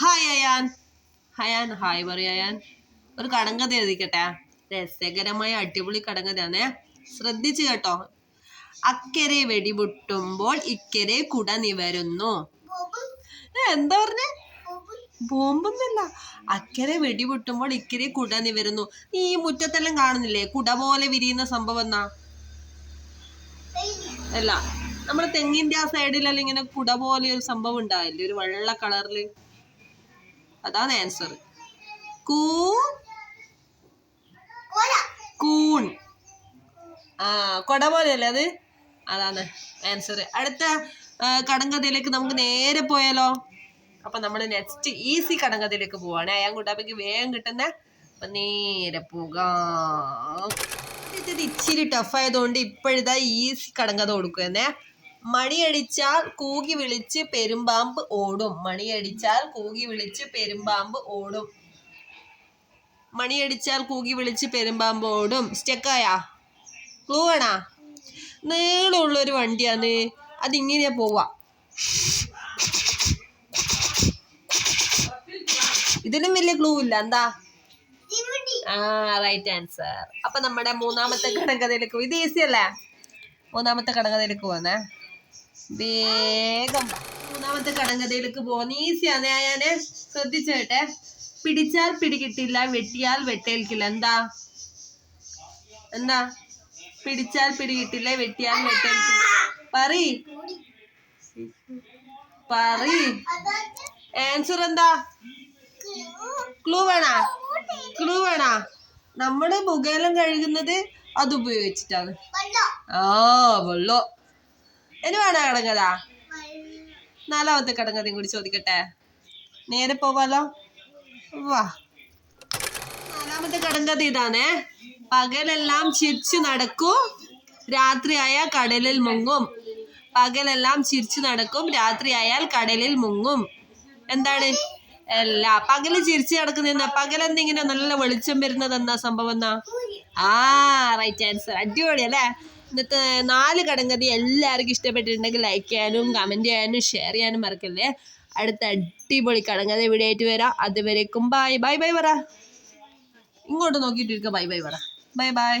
Hi Ayan Hayan hi പറയൂ അയാൻ ഒരു കടങ്കഥ എഴുതിക്കട്ടെ. രസകരമായ അടിപൊളി കടങ്കഥയാണേ. ശ്രദ്ധിച്ചു കേട്ടോ. അക്കരെ വെടിപൊട്ടുമ്പോൾ ഇക്കരെ കുട നിവരുന്നു. എന്താ പറഞ്ഞേ? ബോംബൊന്നുമല്ല അക്കരെ വെടിപൊട്ടുമ്പോൾ ഇക്കരെ കുട നിവരുന്നു. ഈ മുറ്റത്തെല്ലാം കാണുന്നില്ലേ? കുട പോലെ വിരിയുന്ന സംഭവം എന്നാ? അല്ല നമ്മുടെ തെങ്ങിന്റെ ആ സൈഡിലെല്ലാം ഇങ്ങനെ കുട പോലെ ഒരു സംഭവം ഉണ്ടാവില്ലേ? ഒരു വെള്ള കളറിൽ. അതാണ് ആൻസർ കൂ കൂൺ. ആ കൊട പോലെയല്ലേ അത്? അതാണ് ആൻസർ അടുത്ത കടങ്കഥയിലേക്ക് നമുക്ക് നേരെ പോയാലോ? അപ്പൊ നമ്മൾ നെക്സ്റ്റ് ഈസി കടങ്കഥയിലേക്ക് പോവാണ്. അയാൾ കൂട്ടാപ്പയ്ക്ക് വേഗം കിട്ടുന്ന അപ്പൊ നേരെ പോകാം. ഇത് ഇച്ചിരി ടഫ് ആയതുകൊണ്ട് ഇപ്പോഴിതാ ഈസി കടങ്കഥ കൊടുക്കുന്നേ. മണിയടിച്ചാൽ കൂകി വിളിച്ച് പെരുമ്പാമ്പ് ഓടും. മണിയടിച്ചാൽ കൂകി വിളിച്ച് പെരുമ്പാമ്പ് ഓടും. മണിയടിച്ചാൽ കൂകി വിളിച്ച് പെരുമ്പാമ്പ് ഓടും. സ്റ്റെക്കായാ? ക്ലൂ ആണാ നീളമുള്ള ഒരു വണ്ടിയാണ്. അതിങ്ങനെയാ പോവാ. ഇതിനും വലിയ ക്ലൂ ഇല്ല. എന്താ? ആ റൈറ്റ് ആൻസർ അപ്പൊ നമ്മുടെ മൂന്നാമത്തെ ഘടകതയിലേക്ക് ഇത് ഈസി അല്ലേ? മൂന്നാമത്തെ ഘടകതയിലേക്ക് പോവാനേ വേഗം. മൂന്നാമത്തെ കടങ്കഥയിലേക്ക് പോകുന്ന ഈസിയാണ്. ഞാൻ ശ്രദ്ധിച്ചേട്ടെ. പിടിച്ചാൽ പിടികിട്ടില്ല വെട്ടിയാൽ വെട്ടേൽക്കില്ല. എന്താ? എന്താ? പിടിച്ചാൽ പിടികിട്ടില്ല വെട്ടിയാൽ വെട്ടേൽക്കില്ല. പറി. പറി. ആൻസർ എന്താ? ക്ലൂ വേണാ? ക്ലൂ വേണാ? നമ്മൾ മുഖേലം കഴുകുന്നത് അത് ഉപയോഗിച്ചിട്ടാണ് ആ വെള്ളോ. ഇനി വേണോ കടങ്കഥ? നാലാമത്തെ കടങ്കഥയും കൂടി ചോദിക്കട്ടെ. നേരെ പോവാലോ? വാ. നാലാമത്തെ കടങ്കഥ ഇതാണേ. പകലെല്ലാം ചിരിച്ചു നടക്കും രാത്രിയായാൽ കടലിൽ മുങ്ങും. പകലെല്ലാം ചിരിച്ചു നടക്കും രാത്രിയായാൽ കടലിൽ മുങ്ങും. എന്താണ്? അല്ല പകൽ ചിരിച്ചു നടക്കുന്ന പകലെന്തിങ്ങനെ നല്ല വെളിച്ചം വരുന്നത് എന്താ സംഭവം എന്നാ? ആ റൈറ്റ് ആൻസർ അടിപൊളി അല്ലേ? ഇന്നത്തെ നാല് കടങ്കഥ എല്ലാവർക്കും ഇഷ്ടപ്പെട്ടിട്ടുണ്ടെങ്കിൽ ലൈക്ക് ചെയ്യാനും കമന്റ് ചെയ്യാനും ഷെയർ ചെയ്യാനും മറക്കല്ലേ? അടുത്ത അടിപൊളി കടങ്കഥ ഇവിടെ ആയിട്ട് വരാം. അതുവരേക്കും ബൈ ബൈ ബൈ പറ. ഇങ്ങോട്ട് നോക്കിയിട്ടിരിക്കുക ബൈ ബൈ പറ. Bye bye